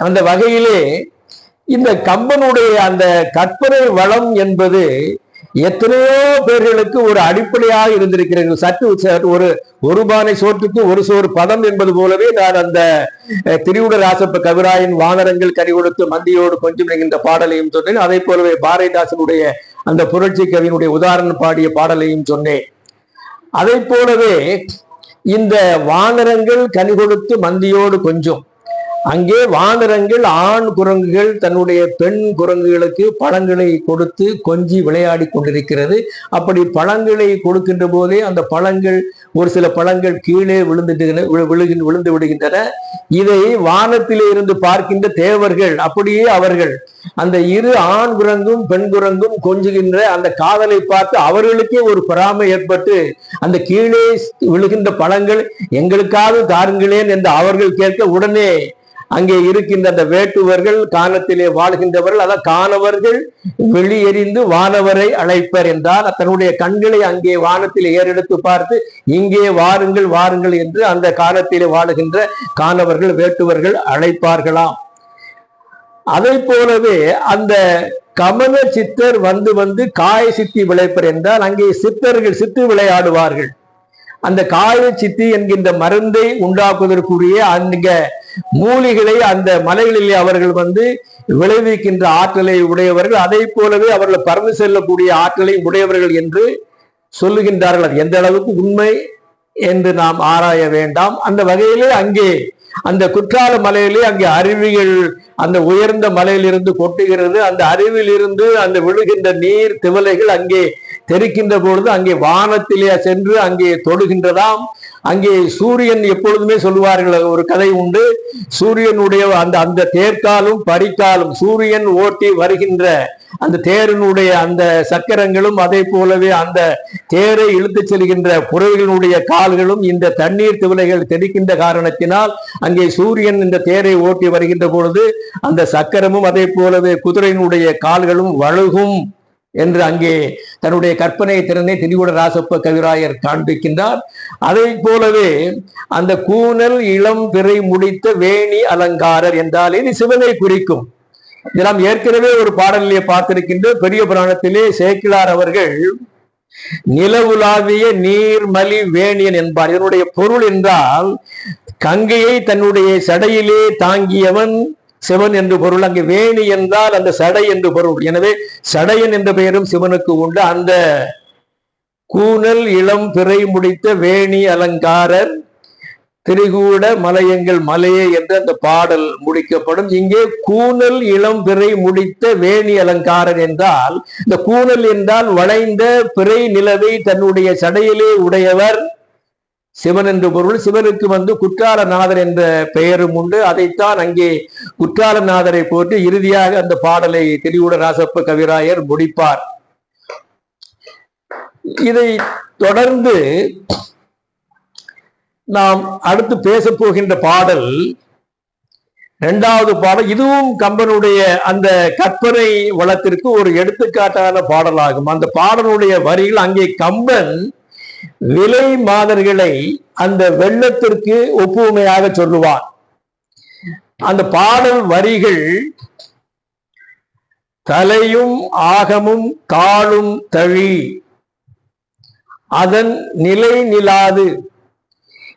அந்த வகையிலே இந்த கம்பனுடைய அந்த கற்பனை வளம் என்பது எத்தனையோ பேர்களுக்கு ஒரு அடிப்படையாக இருந்திருக்கிறது. சற்று ஒரு ஒரு பானை சோற்றுக்கு ஒரு சோறு பதம் என்பது போலவே நான் அந்த அஹ், திரிவுட ராசப்ப கவிராயின் வானரங்கள் கறி கொடுத்து மந்தியோடு கொஞ்சம் என்கின்ற பாடலையும் சொன்னேன். அதே போலவே பாரதிதாசனுடைய அந்த புரட்சி கவியினுடைய உதாரணம் பாடிய பாடலையும் சொன்னேன். அதை போலவே இந்த வானரங்கள் கனி கொடுத்து மந்தியோடு கொஞ்சம் அங்கே வானரங்கள் ஆண் குரங்குகள் தன்னுடைய பெண் குரங்குகளுக்கு பழங்களை கொடுத்து கொஞ்சி விளையாடி கொண்டிருக்கிறது. அப்படி பழங்களை கொடுக்கின்ற போதே அந்த பழங்கள் ஒரு சில பழங்கள் கீழே விழுந்துட்டு விழுகின் விழுந்து விடுகின்றன. இதை வானத்திலே இருந்து பார்க்கின்ற தேவர்கள் அப்படியே அவர்கள் அந்த இரு ஆண் குரங்கும் பெண் குரங்கும் கொஞ்சுகின்ற அந்த காதலை பார்த்து அவர்களுக்கே ஒரு பொறாமை ஏற்பட்டு அந்த கீழே விழுகின்ற பழங்கள் எங்களுக்காவது தாருங்களேன் என்று அவர்கள் கேட்க உடனே அங்கே இருக்கின்ற அந்த வேட்டுவர்கள் காலத்திலே வாழ்கின்றவர்கள் அதான் காணவர்கள் வெளியெறிந்து வானவரை அழைப்பர் என்றால் தன்னுடைய கண்களை அங்கே வானத்தில் ஏறெடுத்து பார்த்து இங்கே வாருங்கள் வாருங்கள் என்று அந்த காலத்திலே வாழுகின்ற காணவர்கள் வேட்டுவர்கள் அழைப்பார்களாம். அதை போலவே அந்த கமல சித்தர் வந்து வந்து காய சித்தி விளைப்பர் என்றால் அங்கே சித்தர்கள் சித்து விளையாடுவார்கள். அந்த காய சித்தி என்கின்ற மருந்தை உண்டாக்குவதற்குரிய அங்கே மூலிகளை அந்த மலைகளிலே அவர்கள் வந்து விளைவிக்கின்ற ஆற்றலை உடையவர்கள் அதை போலவே அவர்கள் பறந்து செல்லக்கூடிய ஆற்றலை உடையவர்கள் என்று சொல்லுகின்றார்கள். அது எந்த அளவுக்கு உண்மை என்று நாம் ஆராய வேண்டாம். அந்த வகையிலே அங்கே அந்த குற்றால மலையிலே அங்கே அருவிகள் அந்த உயர்ந்த மலையிலிருந்து கொட்டுகிறது. அந்த அருவியிலிருந்து அந்த விழுகின்ற நீர் திவலைகள் அங்கே தெரிக்கின்ற பொழுது அங்கே வானத்திலே சென்று அங்கே தொடுகின்றதாம். அங்கே சூரியன் எப்பொழுதுமே சொல்லுவார்கள் ஒரு கதை உண்டு. சூரியனுடைய அந்த அந்த தேர்காலும் பரிக்காலும் சூரியன் ஓட்டி வருகின்ற அந்த தேரினுடைய அந்த சக்கரங்களும் அதே போலவே அந்த தேரை இழுத்துச் செல்கின்ற புறவிகளுடைய கால்களும் இந்த தண்ணீர் திவலைகள் தெளிக்கின்ற காரணத்தினால் அங்கே சூரியன் இந்த தேரை ஓட்டி வருகின்ற பொழுது அந்த சக்கரமும் அதே போலவே குதிரையினுடைய கால்களும் வழுகும். என்று அங்கே தன்னுடைய கற்பனை திறனை திரிகுட ராசப்ப கவிராயர் காண்பிக்கின்றார். அதை போலவே அந்த கூனல் இளம் பிறை முடித்த வேணி அலங்காரர் என்றால் இது சிவனை குறிக்கும். இது நாம் ஏற்கனவே ஒரு பாடலிலே பார்த்திருக்கின்ற பெரிய புராணத்திலே சேக்கிலார் அவர்கள் நிலவுலாவிய நீர்மலி வேணியன் என்பார். இதனுடைய பொருள் என்றால் கங்கையை தன்னுடைய சடையிலே தாங்கியவன் சிவன் என்று பொருள் அங்கு வேணி என்றால் அந்த சடை என்று பொருள். எனவே சடையன் என்ற பெயரும் சிவனுக்கு உண்டு. அந்த கூனல் இளம் பிறை முடித்த வேணி அலங்காரர் திரிகூட மலையங்கள் மலையே என்று அந்த பாடல் முடிக்கப்படும். இங்கே கூனல் இளம் பிறை முடித்த வேணி அலங்காரர் என்றால் இந்த கூனல் என்றால் வளைந்த பிறை நிலவை தன்னுடைய சடையிலே உடையவர். சிவன் என்று பொருள். சிவனுக்கு வந்து குற்றாலநாதர் என்ற பெயரும் உண்டு. அதைத்தான் அங்கே குற்றாலநாதரை போட்டு இறுதியாக அந்த பாடலை திரிவுட ராசப்ப கவிராயர் முடிப்பார். இதை தொடர்ந்து நாம் அடுத்து பேச போகின்ற பாடல் இரண்டாவது பாடல். இதுவும் கம்பனுடைய அந்த கற்பனை வளத்திற்கு ஒரு எடுத்துக்காட்டான பாடலாகும். அந்த பாடலுடைய வரியில் அங்கே கம்பன் விலை மாதர்களை அந்த வெள்ளத்திற்கு ஒப்புமையாக சொல்லுவான். அந்த பாடல் வரிகள் தலையும் ஆகமும் காலும் தழி. அதன் நிலை நிலாது.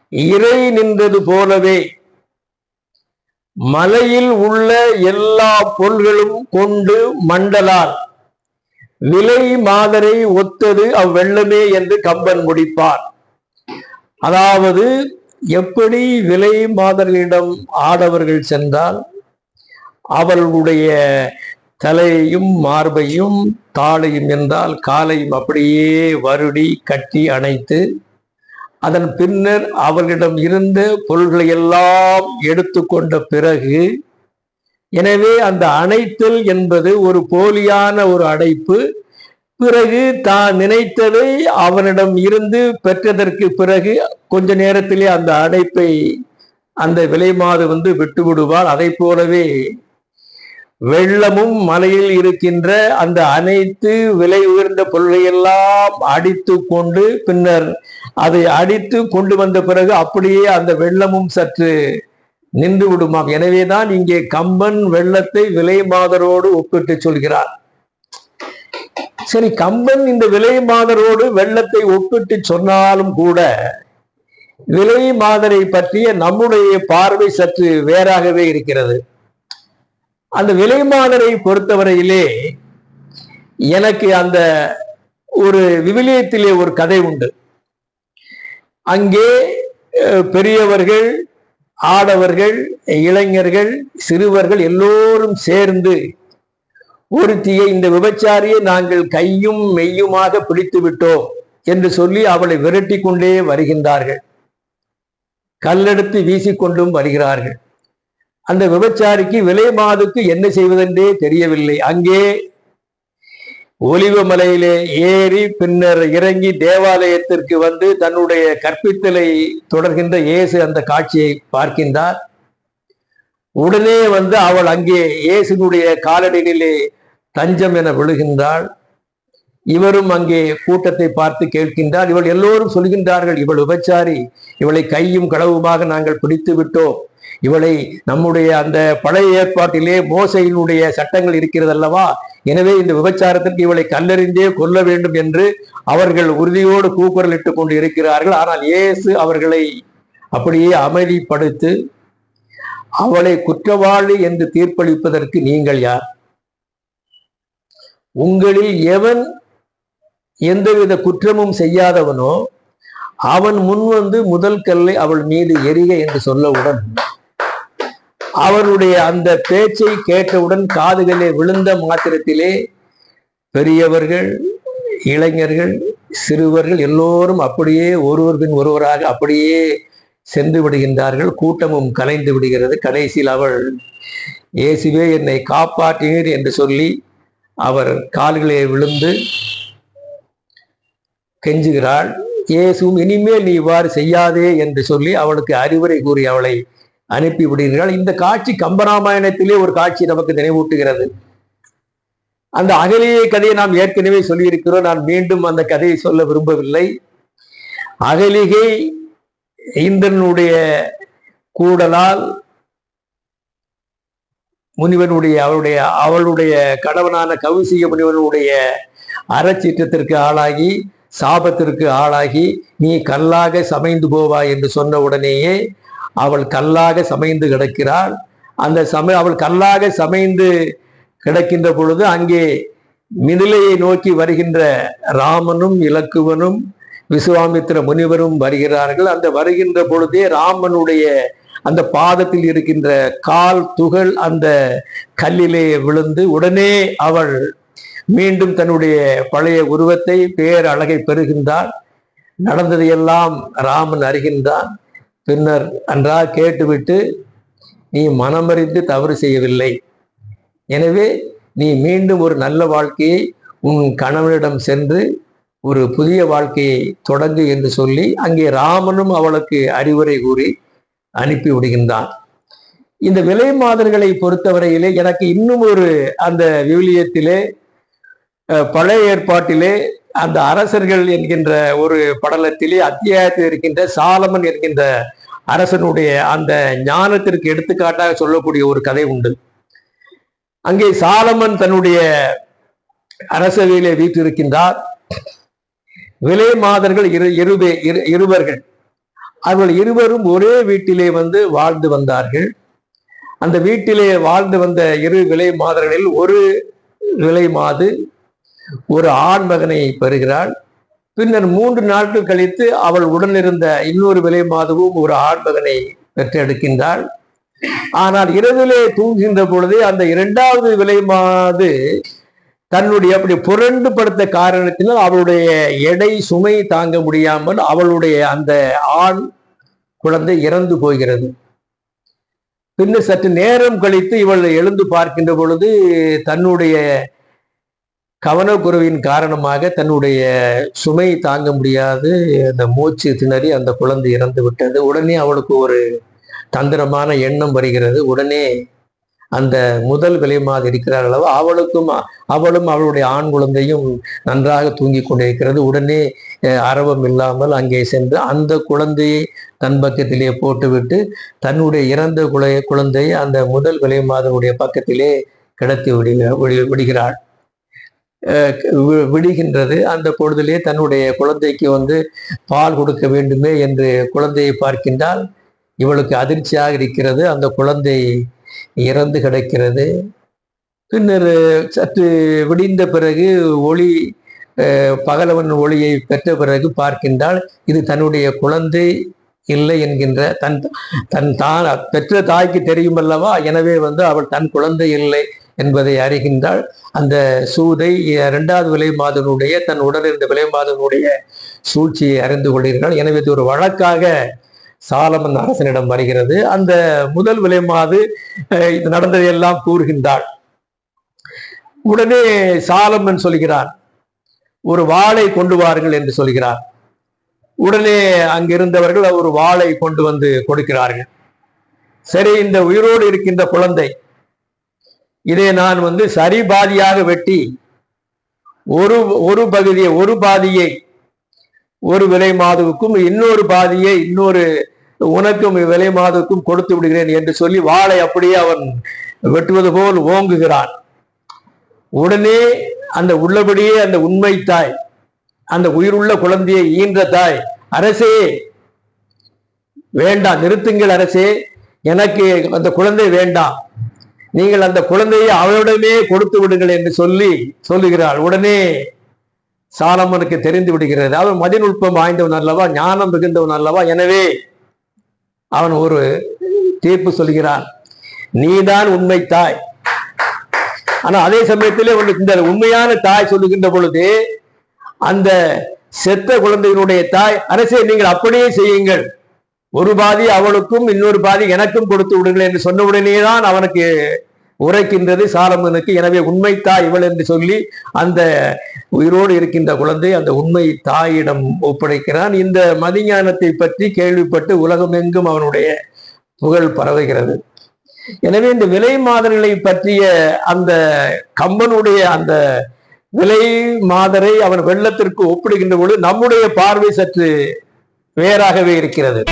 இறை நின்றது போலவே மலையில் உள்ள எல்லா பொருள்களும் கொண்டு மண்டலால் விலை மாதரை ஒத்தது அவ்வெள்ளமே என்று கம்பன் முடிப்பார். அதாவது எப்படி விலை மாதர்களிடம் ஆடவர்கள் சென்றால் அவர்களுடைய தலையையும் மார்பையும் தாளையும் என்றால் காலையும் அப்படியே வருடி கட்டி அணைத்து அதன் பின்னர் அவர்களிடம் இருந்த பொருள்களை எல்லாம் எடுத்துக்கொண்ட பிறகு எனவே அந்த அணைத்தல் என்பது ஒரு போலியான ஒரு அடைப்பு. பிறகு தான் நினைத்ததை அவனிடம் இருந்து பெற்றதற்கு பிறகு கொஞ்ச நேரத்திலே அந்த அடைப்பை அந்த விலைமாது வந்து விட்டு விடுவார் அதை போலவே வெள்ளமும் மலையில் இருக்கின்ற அந்த அனைத்து விலை உயர்ந்த பொருளையெல்லாம் அடித்து கொண்டு பின்னர் அதை அடித்து கொண்டு வந்த பிறகு அப்படியே அந்த வெள்ளமும் சற்று நின்று விடுமாம் எனவேதான் இங்கே கம்பன் வெள்ளத்தை விலை மாதரோடு ஒப்பிட்டு சொல்கிறார். சரி கம்பன் இந்த விலை மாதரோடு வெள்ளத்தை ஒப்பிட்டு சொன்னாலும் கூட விலை மாதரை பற்றிய நம்முடைய பார்வை சற்று வேறாகவே இருக்கிறது. அந்த விலை மாதரை பொறுத்தவரையிலே எனக்கு அந்த ஒரு விவிலியத்திலே ஒரு கதை உண்டு. அங்கே பெரியவர்கள் ஆடவர்கள் இளைஞர்கள் சிறுவர்கள் எல்லோரும் சேர்ந்து ஒருத்தியை இந்த விபச்சாரியை நாங்கள் கையும் மெய்யுமாக பிடித்து விட்டோம் என்று சொல்லி அவளை விரட்டி கொண்டே வருகின்றார்கள். கல்லெடுத்து வீசிக்கொண்டும் வருகிறார்கள். அந்த விபச்சாரிக்கு விலை மாதுக்கு என்ன செய்வதென்றே தெரியவில்லை. அங்கே ஒலிவமலையிலே ஏறி பின்னர் இறங்கி தேவாலயத்திற்கு வந்து தன்னுடைய கற்பித்தலை தொடர்கின்ற இயேசு அந்த காட்சியை பார்க்கின்றார். உடனே வந்து அவள் அங்கே இயேசுனுடைய காலடிகளிலே தஞ்சம் என விழுகின்றாள். இவரும் அங்கே கூட்டத்தை பார்த்து கேட்கின்றார். இவள் எல்லோரும் சொல்கின்றார்கள் இவள் விபச்சாரி இவளை கையும் களவுமாக நாங்கள் பிடித்து விட்டோம். இவளை நம்முடைய அந்த பழைய ஏற்பாட்டிலே மோசையினுடைய சட்டங்கள் இருக்கிறது அல்லவா எனவே இந்த விபச்சாரத்திற்கு இவளை கல்லறிந்தே கொல்ல வேண்டும் என்று அவர்கள் உறுதியோடு கூக்குரலிட்டுக் கொண்டு இருக்கிறார்கள். ஆனால் இயேசு அவர்களை அப்படியே அமைதிப்படுத்து அவளை குற்றவாளி என்று தீர்ப்பளிப்பதற்கு நீங்கள் யார்? உங்களில் எவன் எந்தவித குற்றமும் செய்யாதவனோ அவன் முன் வந்து முதல் கல்லை அவள் மீது எரிக என்று சொல்லவுடன் அவருடைய அந்த பேச்சை கேட்டவுடன் காதுகளே விழுந்த மாத்திரத்திலே பெரியவர்கள் இளைஞர்கள் சிறுவர்கள் எல்லோரும் அப்படியே ஒருவர் பின் ஒருவராக அப்படியே சென்று விடுகின்றார்கள். கூட்டமும் கலைந்து விடுகிறது. கடைசியில் அவள் இயேசுவே என்னை காப்பாற்றினீர் என்று சொல்லி அவர் கால்களே விழுந்து கெஞ்சுகிறாள். இயேசுவும் இனிமேல் நீ இவ்வாறு செய்யாதே என்று சொல்லி அவளுக்கு அறிவுரை கூறி அவளை அனுப்பி விடுகிறாள் இந்த காட்சி கம்பராமாயணத்திலே ஒரு காட்சி நமக்கு நினைவூட்டுகிறது. அந்த அகலியை கதையை நாம் ஏற்கனவே சொல்லியிருக்கிறோம். நான் மீண்டும் அந்த கதையை சொல்ல விரும்பவில்லை. அகலிகை இந்திரனுடைய கூடலால் முனிவனுடைய அவளுடைய அவளுடைய கணவனான கவிசிய முனிவனுடைய அறச்சீற்றத்திற்கு ஆளாகி சாபத்திற்கு ஆளாகி நீ கல்லாக சமைந்து போவாய் என்று சொன்ன உடனேயே அவள் கல்லாக சமைந்து கிடக்கிறாள். அந்த சம அவள் கல்லாக சமைந்து கிடக்கின்ற பொழுது அங்கே மிதிலையை நோக்கி வருகின்ற ராமனும் இலக்குவனும் விசுவாமித்திர முனிவரும் வருகிறார்கள். அந்த வருகின்ற பொழுதே ராமனுடைய அந்த பாதத்தில் இருக்கின்ற கால் துகள் அந்த கல்லிலே விழுந்து உடனே அவள் மீண்டும் தன்னுடைய பழைய உருவத்தை பேர் அழகை பெறுகின்றாள். நடந்ததையெல்லாம் ராமன் அறிகின்றான். பின்னர் அன்றா கேட்டுவிட்டு நீ மனமறிந்து தவறு செய்யவில்லை. எனவே நீ மீண்டும் ஒரு நல்ல வாழ்க்கையை உன் கணவனிடம் சென்று ஒரு புதிய வாழ்க்கையை தொடங்கு என்று சொல்லி அங்கே ராமனும் அவளுக்கு அறிவுரை கூறி அனுப்பி விடுகின்றான். இந்த விலை மாதர்களை பொறுத்தவரையிலே எனக்கு இன்னும் ஒரு அந்த விவிலியத்திலே பழைய ஏற்பாட்டிலே அந்த அரசர்கள் என்கின்ற ஒரு படலத்திலே அத்தியாயத்தில் இருக்கின்ற சாலமன் என்கின்ற அரசனுடைய அந்த ஞானத்திற்கு எடுத்துக்காட்டாக சொல்லக்கூடிய ஒரு கதை உண்டு. அங்கே சாலமன் தன்னுடைய அரசவையிலே வீற்றிருக்கின்றார். விலை மாதர்கள் இரு இருவே இரு- இருவர்கள். அவர்கள் இருவரும் ஒரே வீட்டிலே வந்து வாழ்ந்து வந்தார்கள். அந்த வீட்டிலே வாழ்ந்து வந்த இரு விலை மாதர்களில் ஒரு விலை மாது ஒரு ஆண் மகனை பெறுகிறாள். பின்னர் மூன்று நாட்கள் கழித்து அவள் உடனிருந்த இன்னொரு விலை மாதவும் ஒரு ஆண் மகனை பெற்றெடுக்கின்றாள். ஆனால் இரவிலே தூங்குகின்ற பொழுதே அந்த இரண்டாவது விலை மாது தன்னுடைய அப்படி புரண்டு படுத்த காரணத்தினால் அவளுடைய எடை சுமை தாங்க முடியாமல் அவளுடைய அந்த ஆண் குழந்தை இறந்து போகிறது. பின்னர் சற்று நேரம் கழித்து இவள் எழுந்து பார்க்கின்ற பொழுது தன்னுடைய கவனக்குறைவின் காரணமாக தன்னுடைய சுமை தாங்க முடியாது. அந்த மூச்சு திணறி அந்த குழந்தை இறந்து விட்டது. உடனே அவளுக்கு ஒரு தந்திரமான எண்ணம் வருகிறது. உடனே அந்த முதல் விலை மாது இருக்கிறார் அளவு அவளுக்கும் அவளும் அவளுடைய ஆண் குழந்தையும் நன்றாக தூங்கி கொண்டிருக்கிறது. உடனே அரவம் இல்லாமல் அங்கே சென்று அந்த குழந்தையை தன் பக்கத்திலே போட்டுவிட்டு தன்னுடைய இறந்த குழ குழந்தையை அந்த முதல் விலை மாதனுடைய பக்கத்திலே கிடத்தி விடுகிற விடுகிறாள். விடுகின்றது. அந்த பொழுதிலே தன்னுடைய குழந்தைக்கு வந்து பால் கொடுக்க வேண்டுமே என்று குழந்தையை பார்க்கின்றால் இவளுக்கு அதிர்ச்சியாக இருக்கிறது. அந்த குழந்தை இறந்து கிடக்கிறது. பின்னர் சற்று விடிந்த பிறகு ஒளி பகலவன் ஒளியை பெற்ற பிறகு பார்க்கின்றால் இது தன்னுடைய குழந்தை இல்லை என்கின்ற தன் தன் தான் பெற்ற தாய்க்கு தெரியும் அல்லவா? எனவே வந்து அவள் தன் குழந்தை இல்லை. என்பதை அறிகின்றாள். அந்த சூதை இரண்டாவது விலை மாதனுடைய தன் உடல் இருந்த விலை மாதனுடைய சூழ்ச்சியை அறிந்து கொள்கிறாள் எனவே இது ஒரு வழக்காக சாலமன் அரசனிடம் வருகிறது. அந்த முதல் விலை மாது இது நடந்ததையெல்லாம் கூறுகின்றாள். உடனே சாலமன் சொல்கிறான் ஒரு வாளை கொண்டு வாருங்கள் என்று சொல்கிறார் உடனே அங்கிருந்தவர்கள் ஒரு வாளை கொண்டு வந்து கொடுக்கிறார்கள். சரி இந்த உயிரோடு இருக்கின்ற குழந்தை இதை நான் வந்து சரி பாதியாக வெட்டி ஒரு ஒரு பகுதியை ஒரு பாதியை ஒரு விலை மாதுவுக்கும் இன்னொரு பாதியை இன்னொரு உனக்கும் விலை மாதுவுக்கும் கொடுத்து விடுகிறேன் என்று சொல்லி வாளை அப்படியே அவன் வெட்டுவது போல் ஓங்குகிறான். உடனே அந்த உள்ளபடியே அந்த உண்மை தாய் அந்த உயிருள்ள குழந்தையை ஈன்ற தாய் அரசே வேண்டாம் நிறுத்துங்கள் அரசே எனக்கு அந்த குழந்தை வேண்டாம். நீங்கள் அந்த குழந்தையை அவளிடமே கொடுத்து விடுங்கள் என்று சொல்லி சொல்லுகிறாள். உடனே சாலமனுக்கு தெரிந்து விடுகிறது. அவன் மதிநுட்பம் வாய்ந்தவன் அல்லவா? ஞானம் மிகுந்தவன் அல்லவா? எனவே அவன் ஒரு தீர்ப்பு சொல்கிறான். நீதான் உண்மை தாய். ஆனா அதே சமயத்திலே உனக்கு இந்த உண்மையான தாய் சொல்லுகின்ற பொழுது அந்த செத்த குழந்தையினுடைய தாய் அரசே நீங்கள் அப்படியே செய்யுங்கள். ஒரு பாதி அவளுக்கும் இன்னொரு பாதி எனக்கும் கொடுத்து விடுங்கள் என்று சொன்ன உடனேதான் அவனுக்கு உரைக்கின்றது சாலமனுக்கு. எனவே உண்மை தாய் இவள் என்று சொல்லி அந்த உயிரோடு இருக்கின்ற குழந்தை அந்த உண்மை தாயிடம் ஒப்படைக்கிறான். இந்த மதிஞானத்தை பற்றி கேள்விப்பட்டு உலகமெங்கும் அவனுடைய புகழ் பரவுகிறது. எனவே இந்த விலை மாதர்களை பற்றிய அந்த கம்பனுடைய அந்த விலை மாதரை அவன் வெள்ளத்திற்கு ஒப்பிடுகின்ற பொழுது நம்முடைய பார்வை சற்று வேறாகவே இருக்கிறது.